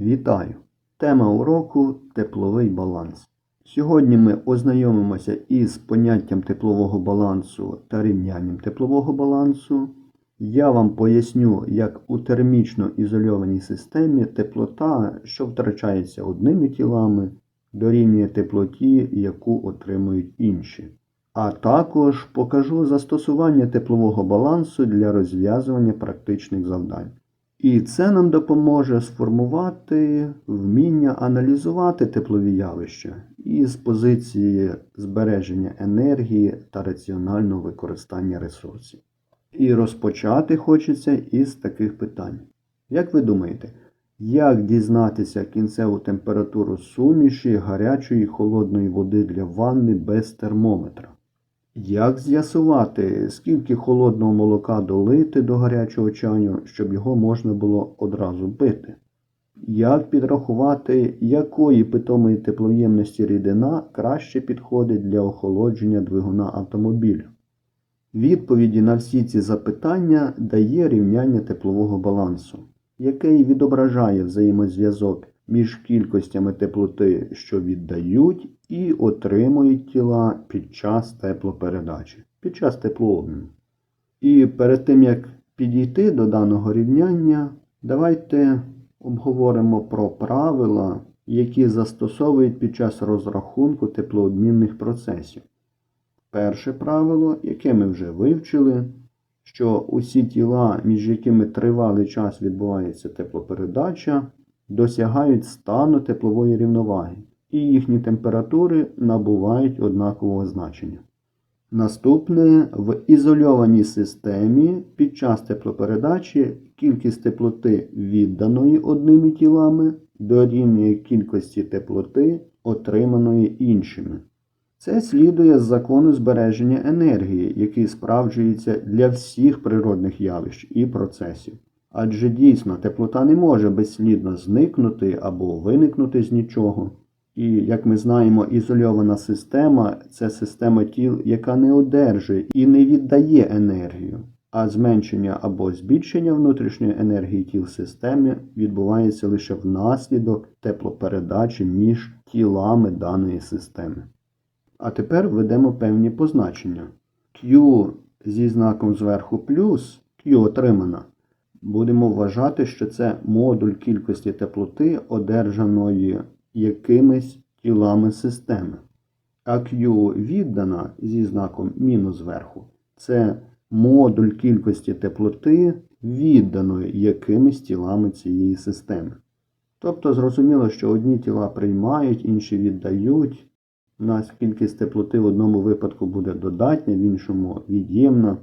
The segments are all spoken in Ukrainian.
Вітаю! Тема уроку тепловий баланс. Сьогодні ми ознайомимося із поняттям теплового балансу та рівнянням теплового балансу. Я вам поясню, як у термічно ізольованій системі теплота, що втрачається одними тілами, дорівнює теплоті, яку отримують інші. А також покажу застосування теплового балансу для розв'язування практичних завдань. І це нам допоможе сформувати вміння аналізувати теплові явища із позиції збереження енергії та раціонального використання ресурсів. І розпочати хочеться із таких питань. Як ви думаєте, як дізнатися кінцеву температуру суміші гарячої і холодної води для ванни без термометра? Як з'ясувати, скільки холодного молока долити до гарячого чаю, щоб його можна було одразу пити? Як підрахувати, якої питомої теплоємності рідина краще підходить для охолодження двигуна автомобіля? Відповіді на всі ці запитання дає рівняння теплового балансу, який відображає взаємозв'язок між кількостями теплоти, що віддають і отримують тіла під час теплопередачі, під час теплообміну. І перед тим як підійти до даного рівняння, давайте обговоримо про правила, які застосовують під час розрахунку теплообмінних процесів. Перше правило, яке ми вже вивчили, що усі тіла, між якими тривалий час відбувається теплопередача, досягають стану теплової рівноваги, і їхні температури набувають однакового значення. Наступне, в ізольованій системі під час теплопередачі кількість теплоти, відданої одними тілами, дорівнює кількості теплоти, отриманої іншими. Це слідує з закону збереження енергії, який справджується для всіх природних явищ і процесів. Адже дійсно теплота не може безслідно зникнути або виникнути з нічого. І, як ми знаємо, ізольована система це система тіл, яка не одержує і не віддає енергію, а зменшення або збільшення внутрішньої енергії тіл системи відбувається лише внаслідок теплопередачі між тілами даної системи. А тепер введемо певні позначення. Q зі знаком зверху плюс, Q отримана, будемо вважати, що це модуль кількості теплоти, одержаної якимись тілами системи. А Q віддана зі знаком мінус зверху, це модуль кількості теплоти, відданої якимись тілами цієї системи. Тобто зрозуміло, що одні тіла приймають, інші віддають. У нас кількість теплоти в одному випадку буде додатня, в іншому від'ємна.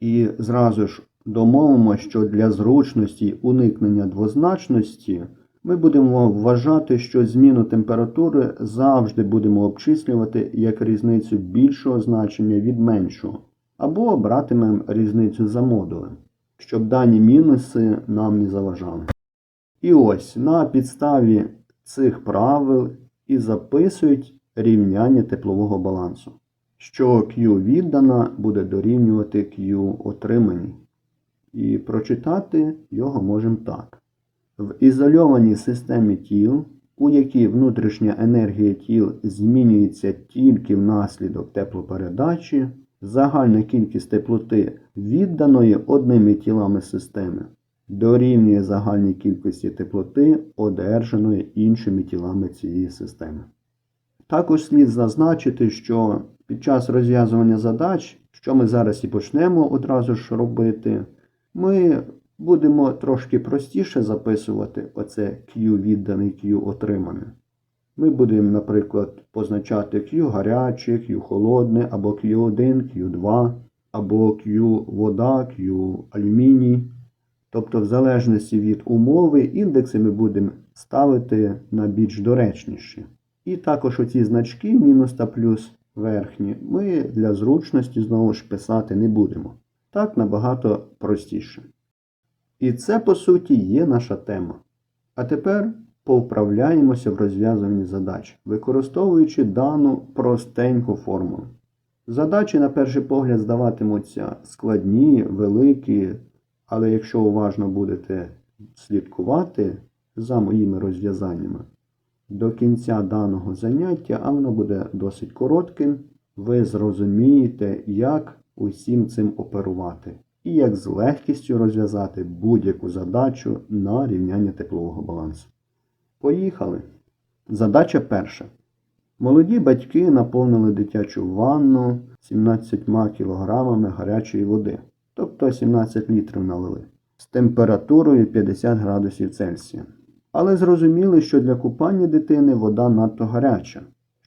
І зразу ж домовимо, що для зручності уникнення двозначності ми будемо вважати, що зміну температури завжди будемо обчислювати як різницю більшого значення від меншого, або братимемо різницю за модулем, щоб дані мінуси нам не заважали. І ось на підставі цих правил і записують рівняння теплового балансу, що Q віддана буде дорівнювати Q отримані. І прочитати його можемо так. В ізольованій системі тіл, у якій внутрішня енергія тіл змінюється тільки внаслідок теплопередачі, загальна кількість теплоти, відданої одними тілами системи, дорівнює загальній кількості теплоти, одержаної іншими тілами цієї системи. Також слід зазначити, що під час розв'язування задач, що ми зараз і почнемо одразу ж робити, ми будемо трошки простіше записувати оце Q відданий, Q отримане. Ми будемо, наприклад, позначати Q гаряче, Q холодне, або Q1, Q2, або Q вода, Q алюміній. Тобто, в залежності від умови, індекси ми будемо ставити на більш доречніші. І також оці значки мінус та плюс верхні ми для зручності знову ж писати не будемо. Так набагато простіше. І це, по суті, є наша тема. А тепер повправляємося в розв'язуванні задач, використовуючи дану простеньку формулу. Задачі, на перший погляд, здаватимуться складні, великі, але якщо уважно будете слідкувати, за моїми розв'язаннями. До кінця даного заняття, а воно буде досить коротким, ви зрозумієте, як усім цим оперувати і як з легкістю розв'язати будь-яку задачу на рівняння теплового балансу. Поїхали! Задача перша. Молоді батьки наповнили дитячу ванну 17 кілограмами гарячої води, тобто 17 літрів налили, з температурою 50 градусів Цельсія. Але зрозуміли, що для купання дитини вода надто гаряча.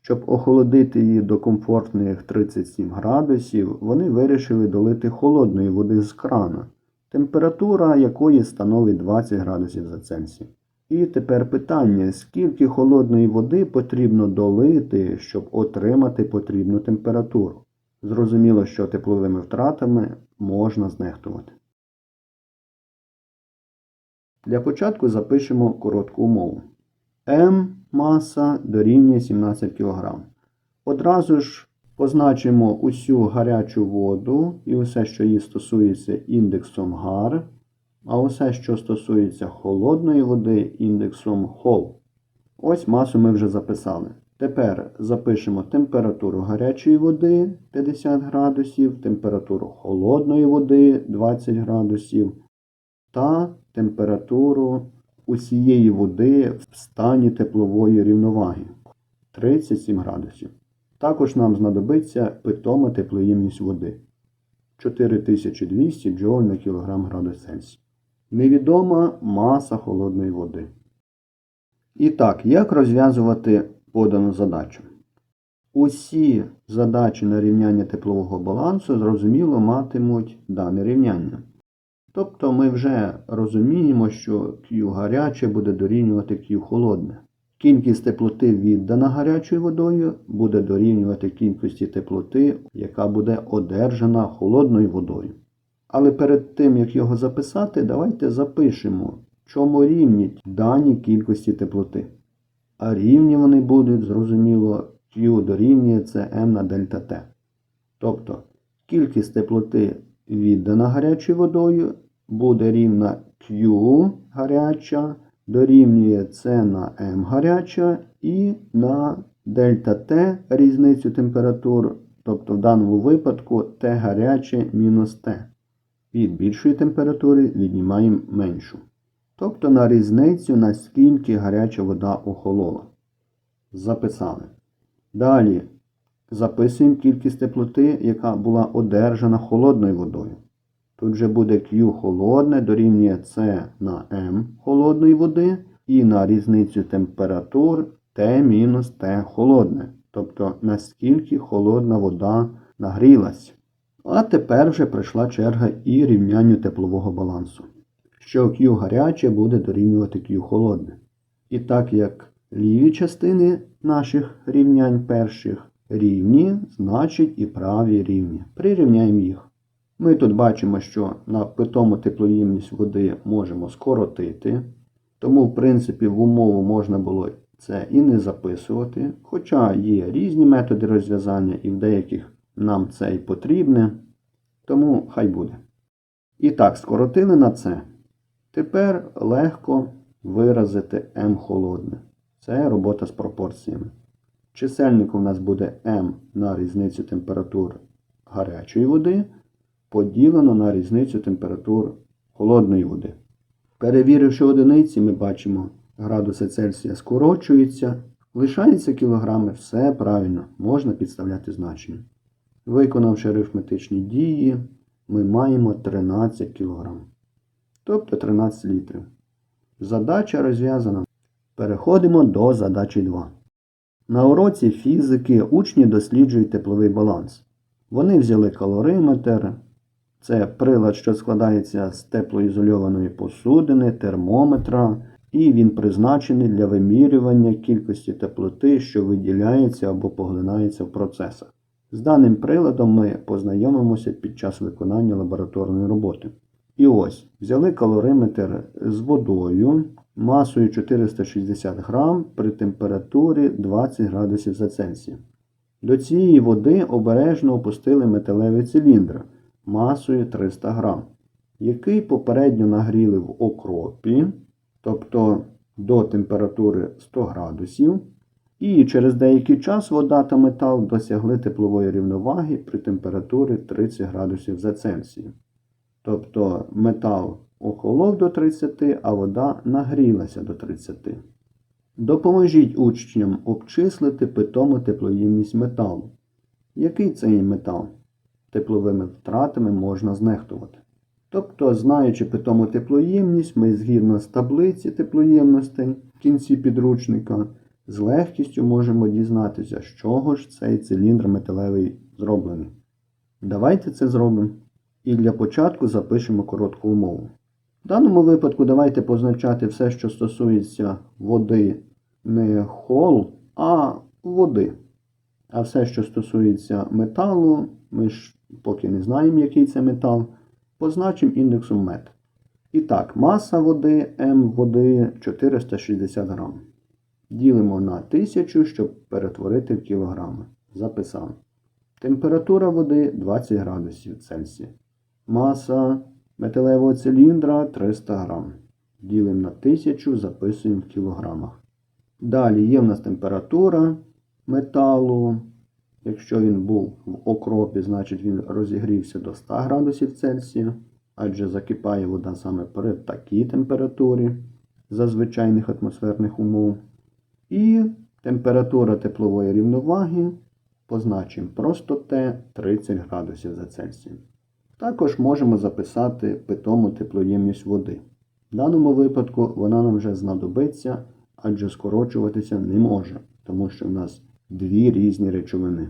Щоб охолодити її до комфортних 37 градусів, вони вирішили долити холодної води з крана, температура якої становить 20 градусів за Цельсієм. І тепер питання, скільки холодної води потрібно долити, щоб отримати потрібну температуру. Зрозуміло, що тепловими втратами можна знехтувати. Для початку запишемо коротку умову. М маса дорівнює 17 кг. Одразу ж позначимо усю гарячу воду і усе, що її стосується індексом гар, а усе, що стосується холодної води, індексом хол. Ось масу ми вже записали. Тепер запишемо температуру гарячої води 50 градусів, температуру холодної води 20 градусів та температуру усієї води в стані теплової рівноваги 37 градусів. Також нам знадобиться питома теплоємність води 4200 джоуль на кілограм градус Цельсія. Невідома маса холодної води. І так, як розв'язувати подану задачу? Усі задачі на рівняння теплового балансу зрозуміло матимуть дане рівняння. Тобто ми вже розуміємо, що Q гаряче буде дорівнювати Q холодне. Кількість теплоти віддана гарячою водою буде дорівнювати кількості теплоти, яка буде одержана холодною водою. Але перед тим, як його записати, давайте запишемо, чому рівнять дані кількості теплоти. А рівні вони будуть, зрозуміло, Q дорівнює це на дельта T. Тобто кількість теплоти віддана гарячою водою буде рівна Q гаряча, дорівнює C на M гаряча і на дельта T різницю температур, тобто в даному випадку T гаряче мінус T. Від більшої температури віднімаємо меншу. Тобто на різницю, наскільки гаряча вода охолола. Записали. Далі записуємо кількість теплоти, яка була одержана холодною водою. Тут же буде Q холодне дорівнює C на M холодної води і на різницю температур T мінус T холодне. Тобто наскільки холодна вода нагрілась. А тепер вже прийшла черга і рівнянню теплового балансу. Що Q гаряче буде дорівнювати Q холодне. І так як ліві частини наших рівнянь перших рівні, значить і праві рівні. Прирівняємо їх. Ми тут бачимо, що на питому теплоємність води можемо скоротити. Тому, в принципі, в умову можна було це і не записувати. Хоча є різні методи розв'язання, і в деяких нам це і потрібне. Тому хай буде. І так, скоротили на це. Тепер легко виразити М холодне. Це робота з пропорціями. Чисельник у нас буде М на різницю температур гарячої води поділено на різницю температур холодної води. Перевіривши одиниці, ми бачимо, градуси Цельсія скорочуються, лишаються кілограми, все правильно, можна підставляти значення. Виконавши арифметичні дії, ми маємо 13 кг. Тобто 13 літрів. Задача розв'язана. Переходимо до задачі 2. На уроці фізики учні досліджують тепловий баланс. Вони взяли калориметр, це прилад, що складається з теплоізольованої посудини, термометра, і він призначений для вимірювання кількості теплоти, що виділяється або поглинається в процесах. З даним приладом ми познайомимося під час виконання лабораторної роботи. І ось, взяли калориметр з водою масою 460 грам при температурі 20 градусів за Цельсієм. До цієї води обережно опустили металевий циліндр масою 300 грам, який попередньо нагріли в окропі, тобто до температури 100 градусів. І через деякий час вода та метал досягли теплової рівноваги при температурі 30 градусів за Цельсієм. Тобто метал охолов до 30, а вода нагрілася до 30. Допоможіть учням обчислити питому теплоємність металу. Який це є метал? Тепловими втратами можна знехтувати. Тобто, знаючи питому теплоємність, ми згідно з таблиці теплоємностей в кінці підручника з легкістю можемо дізнатися, з чого ж цей циліндр металевий зроблений. Давайте це зробимо. І для початку запишемо коротку умову. В даному випадку давайте позначати все, що стосується води, не хол, а води. А все, що стосується металу, ми ж поки не знаємо, який це метал, позначимо індексом мет. І так, маса води М води 460 грам. Ділимо на 1000, щоб перетворити в кілограми. Записав. Температура води 20 градусів Цельсія. Маса металевого циліндра 300 грам. Ділимо на 1000, записуємо в кілограмах. Далі є в нас температура металу. Якщо він був в окропі, значить він розігрівся до 100 градусів Цельсія, адже закипає вода саме при такій температурі за звичайних атмосферних умов. І температура теплової рівноваги позначимо просто Т 30 градусів за Цельсієм. Також можемо записати питому теплоємність води. В даному випадку вона нам вже знадобиться, адже скорочуватися не може, тому що в нас дві різні речовини.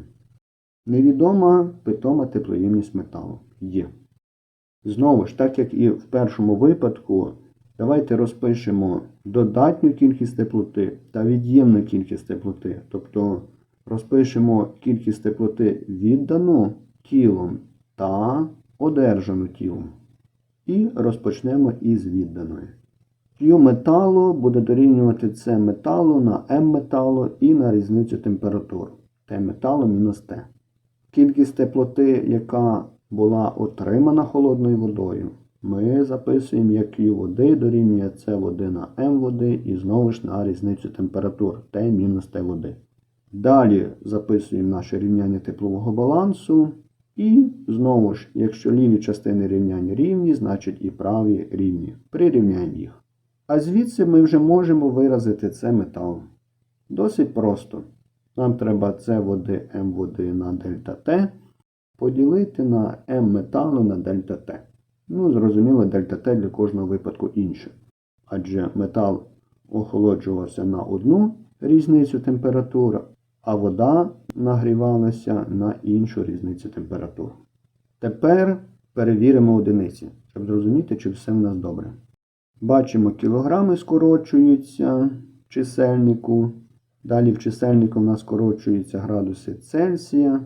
Невідома питома теплоємність металу є. Знову ж, так як і в першому випадку, давайте розпишемо додатню кількість теплоти та від'ємну кількість теплоти. Тобто розпишемо кількість теплоти віддану тілом та одержану тілом. І розпочнемо із відданої. Q металу буде дорівнювати С металу на М металу і на різницю температур. Т металу мінус Т. Кількість теплоти, яка була отримана холодною водою, ми записуємо як Q води дорівнює С води на М води і знову ж на різницю температур Т мінус Т води. Далі записуємо наше рівняння теплового балансу. І знову ж, якщо ліві частини рівняння рівні, значить і праві рівні. Прирівняємо їх. А звідси ми вже можемо виразити це метал. Досить просто. Нам треба С води М води на дельта Т поділити на М металу на дельта Т. Ну, зрозуміло, дельта Т для кожного випадку інше. Адже метал охолоджувався на одну різницю температури, а вода нагрівалася на іншу різницю температур. Тепер перевіримо одиниці, щоб зрозуміти, чи все в нас добре. Бачимо, кілограми скорочуються в чисельнику. Далі в чисельнику в нас скорочуються градуси Цельсія.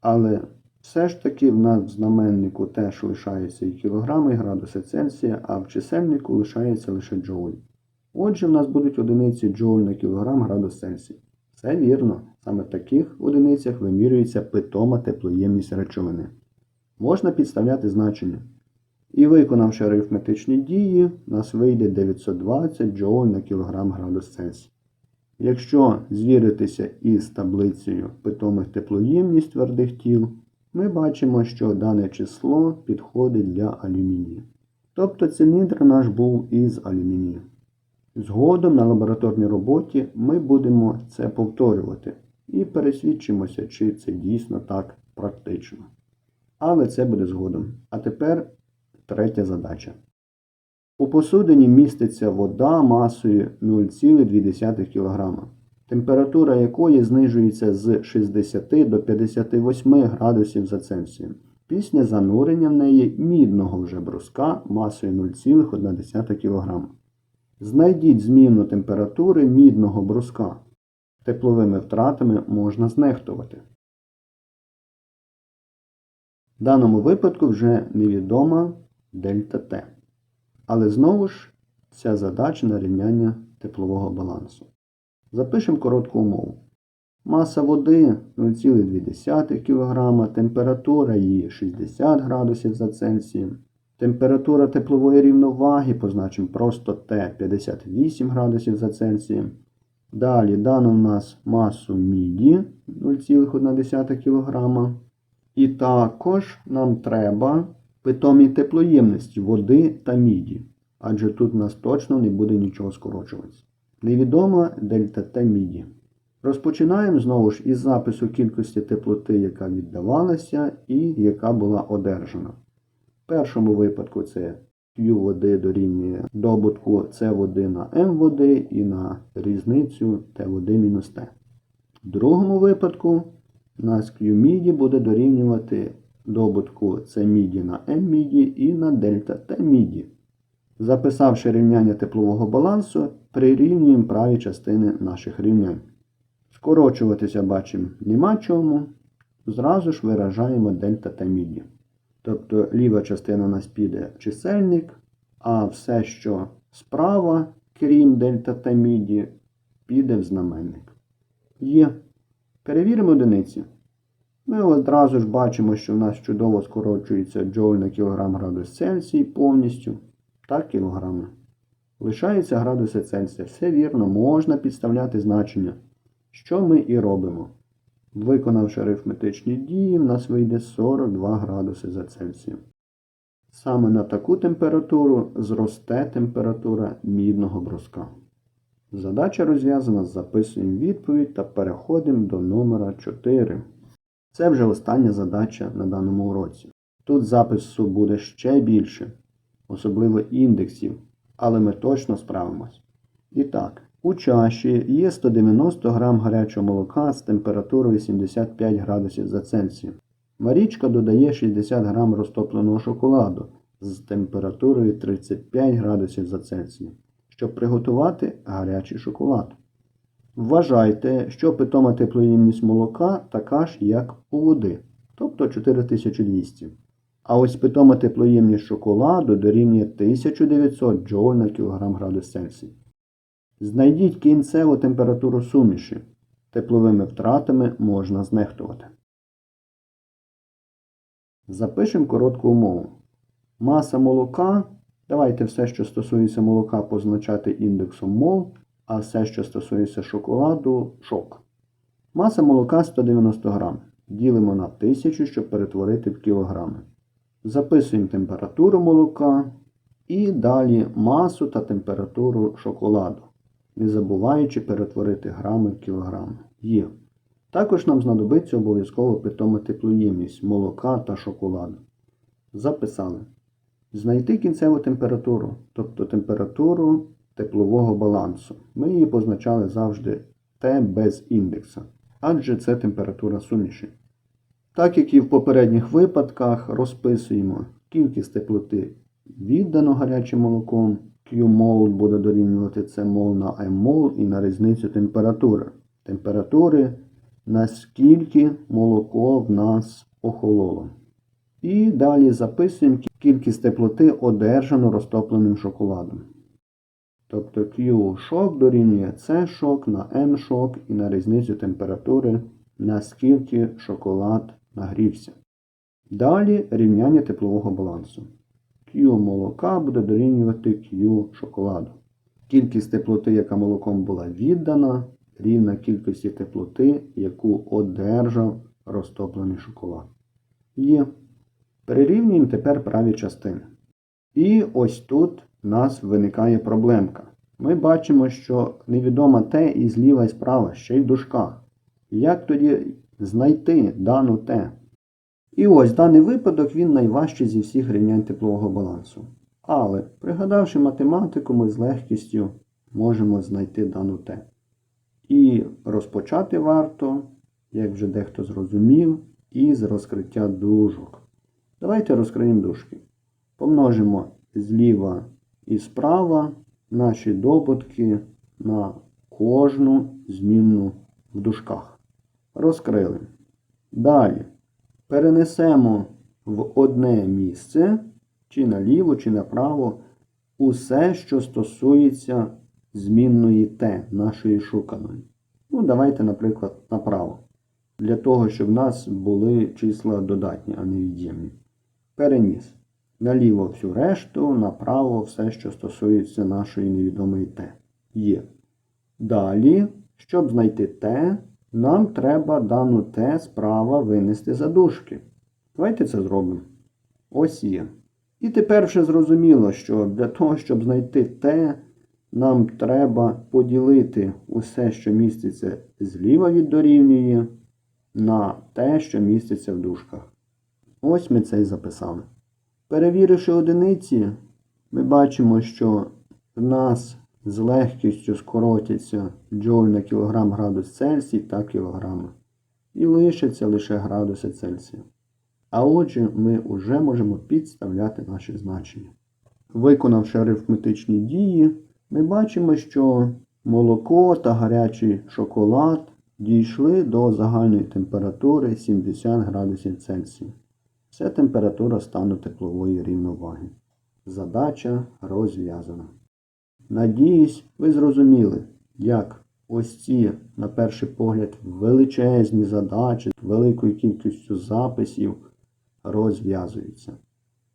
Але все ж таки в нас в знаменнику теж лишаються і кілограми, і градуси Цельсія, а в чисельнику лишається лише джоуль. Отже, в нас будуть одиниці джоуль на кілограм градус Цельсія. Все вірно, саме в таких одиницях вимірюється питома теплоємність речовини. Можна підставляти значення. І виконавши арифметичні дії, нас вийде 920 джоуль на кілограм градус Цельсія. Якщо звіритися із таблицею питомих теплоємність твердих тіл, ми бачимо, що дане число підходить для алюмінію. Тобто циліндр наш був із алюмінію. Згодом на лабораторній роботі ми будемо це повторювати і пересвідчимося, чи це дійсно так практично. Але це буде згодом. А тепер третя задача. У посудині міститься вода масою 0,2 кг, температура якої знижується з 60 до 58 градусів за Цельсієм. Після занурення в неї мідного вже бруска масою 0,1 кг. Знайдіть змінну температури мідного бруска. Тепловими втратами можна знехтувати. В даному випадку вже невідома дельта Т. Але знову ж ця задача на рівняння теплового балансу. Запишемо коротку умову. Маса води 0,2 кг, температура її 60 градусів за Цельсієм. Температура теплової рівноваги позначимо просто Т 58 градусів за Цельсієм. Далі дано в нас масу міді 0,1 кг. І також нам треба питомі теплоємності води та міді. Адже тут у нас точно не буде нічого скорочуватися. Невідома дельта Т міді. Розпочинаємо знову ж із запису кількості теплоти, яка віддавалася і яка була одержана. В першому випадку це Q води дорівнює добутку С води на М води і на різницю Т води мінус Т. В другому випадку у нас Q міді буде дорівнювати добутку С міді на М міді і на дельта Т міді. Записавши рівняння теплового балансу, прирівнюємо праві частини наших рівнянь. Скорочуватися бачимо нема чому. Зразу ж виражаємо дельта Т міді. Тобто ліва частина у нас піде чисельник, а все, що справа, крім дельта Т міді, піде в знаменник. Є. Перевіримо одиниці. Ми одразу ж бачимо, що в нас чудово скорочується джоуль на кілограм градус Цельсій повністю. Так, кілограми. Лишаються градуси Цельсія. Все вірно, можна підставляти значення. Що ми і робимо. Виконавши арифметичні дії, в нас вийде 42 градуси за Цельсієм. Саме на таку температуру зросте температура мідного бруска. Задача розв'язана, записуємо відповідь та переходимо до номера 4. Це вже остання задача на даному уроці. Тут запису буде ще більше, особливо індексів, але ми точно справимось. І так, у чаші є 190 грам гарячого молока з температурою 75 градусів за Цельсієм. Марічка додає 60 грам розтопленого шоколаду з температурою 35 градусів за Цельсієм, щоб приготувати гарячий шоколад. Вважайте, що питома теплоємність молока така ж, як у води, тобто 4200. А ось питома теплоємність шоколаду дорівнює 1900 джоуль на кілограм градус Цельсій. Знайдіть кінцеву температуру суміші. Тепловими втратами можна знехтувати. Запишемо коротку умову. Маса молока. Давайте все, що стосується молока, позначати індексом мол, а все, що стосується шоколаду шок. Маса молока 190 грам. Ділимо на 1000, щоб перетворити в кілограми. Записуємо температуру молока і далі масу та температуру шоколаду, не забуваючи перетворити грами в кілограми. Є. Також нам знадобиться обов'язково питома теплоємність молока та шоколаду. Записали. Знайти кінцеву температуру, тобто температуру теплового балансу. Ми її позначали завжди Т без індекса, адже це температура суміші. Так як і в попередніх випадках, розписуємо кількість теплоти віддано гарячим молоком, Q-мол буде дорівнювати C мол на M мол і на різницю температури. Температури, наскільки молоко в нас охололо. І далі записуємо кількість теплоти, одержану розтопленим шоколадом. Тобто Q шок дорівнює C шок на M шок і на різницю температури, наскільки шоколад нагрівся. Далі рівняння теплового балансу. Q молока буде дорівнювати Q шоколаду. Кількість теплоти, яка молоком була віддана, рівна кількості теплоти, яку одержав розтоплений шоколад. Є. Перерівнюємо тепер праві частини. І ось тут нас виникає проблемка. Ми бачимо, що невідома Т і зліва і справа, ще й в дужках. Як тоді знайти дану Т? І ось даний випадок він найважчий зі всіх рівнянь теплового балансу. Але, пригадавши математику, ми з легкістю можемо знайти дану Т. І розпочати варто, як вже дехто зрозумів, із розкриття дужок. Давайте розкриємо дужки. Помножимо зліва і справа наші добутки на кожну змінну в дужках. Розкрили. Далі перенесемо в одне місце, чи наліво, чи направо, усе, що стосується змінної Т, нашої шуканої. Ну, давайте, наприклад, направо. Для того, щоб в нас були числа додатні, а не від'ємні. Переніс. Наліво всю решту, направо все, що стосується нашої невідомої Т. Є. Далі, щоб знайти Т, нам треба дану Т справа винести за дужки. Давайте це зробимо. Ось є. І тепер вже зрозуміло, що для того, щоб знайти Т, нам треба поділити усе, що міститься зліва від дорівнює, на те, що міститься в дужках. Ось ми це і записали. Перевіривши одиниці, ми бачимо, що в нас з легкістю скоротяться джоуль на кілограм градус Цельсій та кілограми. І лишиться лише градуси Цельсія. А отже, ми вже можемо підставляти наші значення. Виконавши арифметичні дії, ми бачимо, що молоко та гарячий шоколад дійшли до загальної температури 70 градусів Цельсія. Це температура стану теплової рівноваги. Задача розв'язана. Надіюсь, ви зрозуміли, як ось ці, на перший погляд, величезні задачі з великою кількістю записів розв'язуються.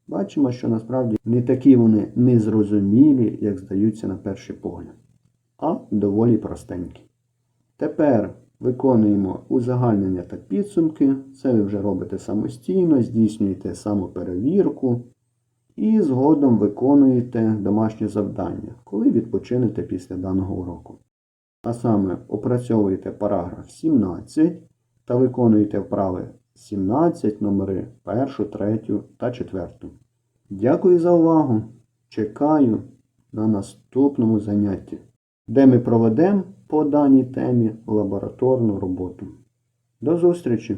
Бачимо, що насправді не такі вони незрозумілі, як здаються на перший погляд, а доволі простенькі. Тепер виконуємо узагальнення та підсумки. Це ви вже робите самостійно, здійснюєте самоперевірку і згодом виконуєте домашнє завдання, коли відпочинете після даного уроку. А саме опрацьовуєте параграф 17 та виконуєте вправи 17 номери 1, 3 та 4. Дякую за увагу! Чекаю на наступному занятті, де ми проведемо по даній темі лабораторну роботу. До зустрічі!